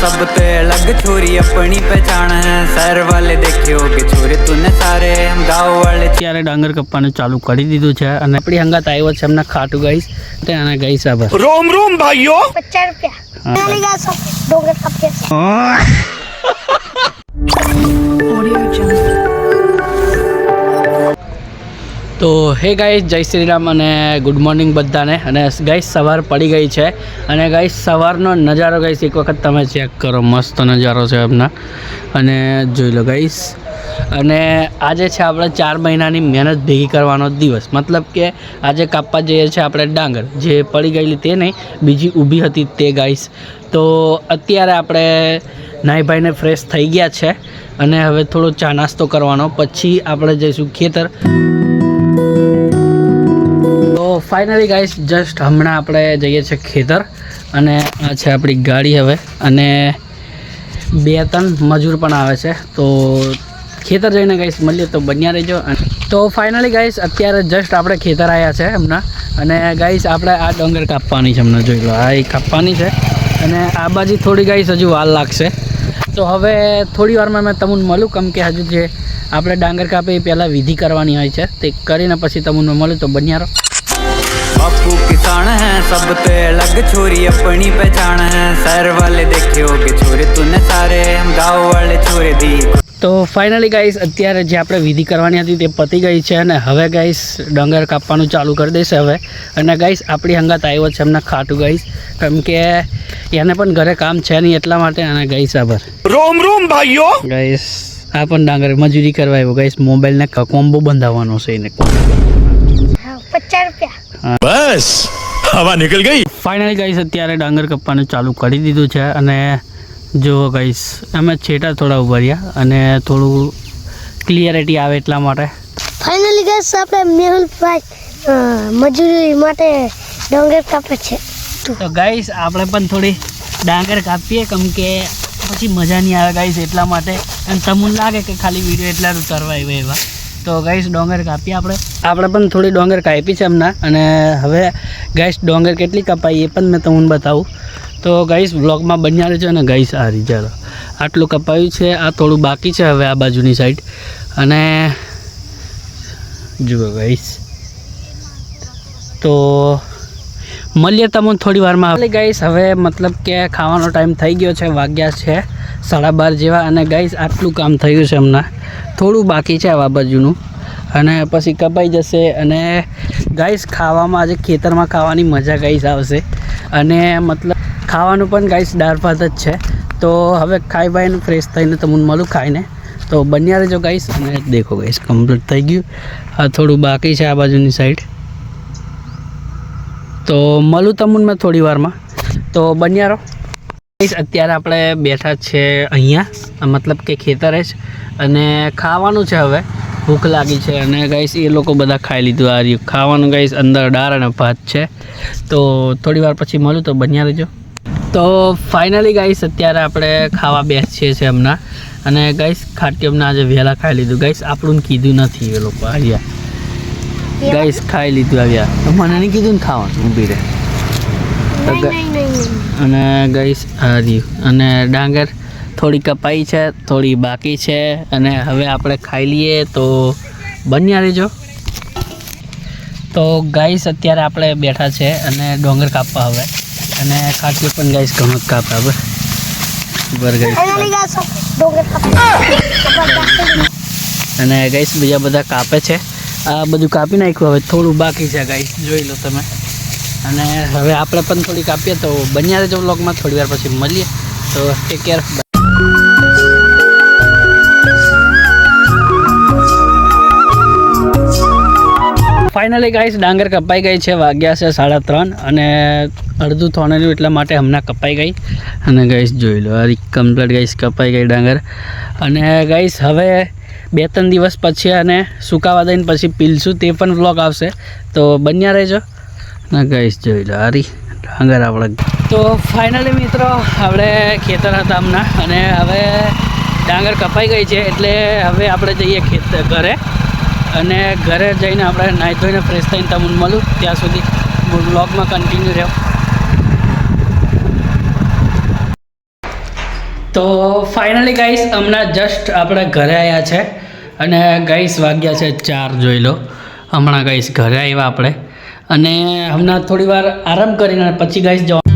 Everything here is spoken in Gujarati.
ਸਭ ਤੇ ਅਲੱਗ ਛੋਰੀ ਆਪਣੀ ਪਛਾਣ ਹੈ ਸਰ ਵਾਲੇ ਦੇਖਿਓ કે છોરે તુને સારે ગાવ વાળે ત્યારે ડાંગર કપ્પાને ચાલુ કરી દીધું છે અને આપણી હંગાત આવ્યો છે એમને ખાટું ગઈસ તે આને ગઈસ આપ રોમ રોમ ભાઈઓ! 50 રૂપિયા. ડોંગર કપ્પે હે ગાઈસ, જય શ્રી રામ અને ગુડ મોર્નિંગ બધાને. અને ગાઈસ, સવાર પડી ગઈ છે. અને ગાઈસ, સવારનો નજારો ગાઈસ, એક વખત તમે ચેક કરો. મસ્ત નજારો છે એમના. અને જોઈ લો ગાઈસ. અને આજે છે આપણે ચાર મહિનાની મહેનત ભેગી કરવાનો દિવસ. મતલબ કે આજે કાપવા જઈએ છીએ આપણે ડાંગર. જે પડી ગયેલી તે નહીં, બીજી ઊભી હતી તે ગાઈસ. તો અત્યારે આપણે નાઈભાઈને ફ્રેશ થઈ ગયા છે. અને હવે થોડો ચા નાસ્તો કરવાનો. પછી આપણે જઈશું ખેતર. તો ફાઇનલી ગાઈસ જસ્ટ હમણાં આપણે જઈએ છીએ ખેતર અને આ છે આપણી ગાડી હવે અને બે ત્રણ મજૂર પણ આવે છે. તો ખેતર જઈને ગાઈસ મળીએ તો બન્યા રહેજો. તો ફાઇનલી ગાઈસ અત્યારે જસ્ટ આપણે ખેતર આવ્યા છે હમણાં. અને ગાઈસ આપણે આ ડોંગર કાપવાની છે હમણાં, જોઈ લો, આ એ કાપવાની છે. અને આ બાજુ થોડી ગાઈસ હજુ વાર લાગશે. તો હવે થોડી વારમાં મેં તમને મળું, કેમ કે હજુ જે આપણે ડાંગર કાપે એ પહેલાં વિધિ કરવાની હોય છે. તે કરીને પછી તમને મળું, તો બન્યા રહો. बापू किसान है सब तो अलग छोरी अपनी पहचान है शहर वाले देखे होगे छोरे तूने सारे हम गाँव वाले छोरे दी તો ફાઇનલી ગાઈસ અત્યારે જે આપણે વિધિ કરવાની હતી તે પતી ગઈ છે અને હવે ગાઈસ ડંગર કાપવાનું ચાલુ કરી દેશે હવે અને ગાઈસ આપણી હંગાત આવ્યો છે એમના ખાટું ગાઈસ કેમ કે એને પણ ઘરે કામ છે નહીં એટલા માટે અને ગાઈસ આભાર रोम रोम भाइयों ગાઈસ આ પણ ડાંગર મજૂરી કરવા આવ્યો ગાઈસ મોબાઈલને કોમ્બો બંધાવવાનો છે એને હા પચાસ રૂપિયા બસ હવા નીકળ ગઈ. ફાઇનલી ગાઈસ અત્યારે ડાંગર કપ્પાને ચાલુ કરી દીધું છે અને જુઓ ગાઈસ અમે છેટા થોડા ઊભા રહ્યા અને થોડું ક્લિયરિટી આવે એટલા માટે. ફાઇનલી ગાઈસ આપણે મેહુલભાઈ મજૂરી માટે ડાંગર કાપે છે. તો ગાઈસ આપણે પણ થોડી ડાંગર કાપીએ કેમ કે પછી મજા નહીં આવે ગાઈસ એટલા માટે. અને તમને લાગે કે ખાલી વીડિયો એટલા જ ઉતારવા આવ્યા એવા. તો ગાઈસ ડોંગર કાપીએ આપણે. આપણે પણ થોડી ડોંગર કાપી છે હમણાં અને હવે ગાઈસ ડોંગર કેટલી કપાઈ એ પણ મેં તમને બતાવું. તો ગાઈસ બ્લોગમાં બન્યા રહેજો અને ગાઈસ આ રીતે આટલું કપાયું છે, આ થોડું બાકી છે હવે આ બાજુની સાઈડ અને જુઓ ગાઈસ તો મળીએ તમને થોડી વારમાં. ગાઈસ હવે મતલબ કે ખાવાનો ટાઈમ થઈ ગયો છે, વાગ્યા છે. સાડા બાર જેવા અને ગાઈસ, આટલું કામ થયું છે હમણાં. થોડું બાકી છે આ બાજુનું અને પછી કપાઈ જશે અને ગાઈસ, ખાવામાં આજે ખેતરમાં ખાવાની મજા ગાઈસ આવશે. અને મતલબ ખાવાનું પણ ગાઈસ દાળ ભાત જ છે. તો હવે ખાઈ ભાઈને ફ્રેશ થઈને તમને મળું ખાઈને. તો બન્યા રહેજો ગાઈસ અને દેખો ગાઈસ કમ્પ્લીટ થઈ ગયું. આ થોડું બાકી છે આ બાજુની સાઈડ તો મળું તમને મેં થોડી વારમાં. તો બન્યા રહો. અત્યારે આપણે બેઠા છે અહીંયા મતલબ કે ખેતરે જ. અને ખાવાનું છે હવે. ભૂખ લાગી છે અને ગાઈસ એ લોકો બધા ખાઈ લીધું આ રહ્યું. ખાવાનું ગાઈસ અંદર દાળ અને ભાત છે. તો થોડી વાર પછી મળું તો બન્યા રહેજો. તો ફાઇનલી ગાઈસ અત્યારે આપણે ખાવા બેસીએ છીએ હમણાં. અને ગાઈસ ખાટી હમણાં આજે વહેલા ખાઈ લીધું. ગાઈસ આપણું કીધું નથી એ લોકો આવ્યા. ગાઈસ ખાઈ લીધું આવ્યા. મને નહીં કીધું ને ખાવાનું ઊભી રહે. અને ગઈશ આ રહ્યું. અને ડાંગર થોડી કપાઈ છે થોડી બાકી છે. અને હવે આપણે ખાઈ લઈએ તો બન્યા રહેજો. તો ગાઈસ અત્યારે આપણે બેઠા છે અને ડોંગર કાપવા હવે. અને ખાટલી પણ ગાઈસ ઘણો જ કાપે હવે ગાઈસ અને ગાઈસ બીજા બધા કાપે છે. આ બધું કાપી નાખ્યું હવે થોડું બાકી છે ગાઈસ જોઈ લો તમે. અને હવે આપણે પણ થોડીક આપીએ તો બન્યા રહેજો વ્લોગમાં થોડી વાર પછી મળીએ. તો ટેક કેર ફાઇનલી ગાઈસ ડાંગર કપાઈ ગઈ છે. વાગ્યા છે સાડા ત્રણ અને અડધું થોનેલું એટલા માટે હમણાં કપાઈ ગઈ. અને ગાઈસ જોઈ લો કમ્પ્લીટ ગાઈસ કપાઈ ગઈ ડાંગર. અને ગાઈસ હવે બે ત્રણ દિવસ પછી અને સુકાવા દઈને પછી પીલશું. તે પણ વ્લોગ આવશે. તો બન્યા રહેજો. ના જોઈ લો હારી ડાંગર આપણે તો ફાઇનલી મિત્રો, આપણે ખેતર હતા હમણાં, અને હવે ડાંગર કપાઈ ગઈ છે, એટલે હવે આપણે જઈએ ખેતર ઘરે. અને ઘરે જઈને આપણે નાહી ધોઈને ફ્રેશ થઈને તમને મળું, ત્યાં સુધી બ્લોગમાં કન્ટિન્યુ રહ્યો. તો ફાઇનલી ગાઈસ હમણાં જસ્ટ આપણે ઘરે આવ્યા છે, અને ગાઈસ વાગ્યા છે ચાર, જોઈ લો. હમણાં ગાઈસ ઘરે આવ્યા આપણે. અને હમણાં થોડી વાર આરામ કરીને પછી ગાઈશ જવા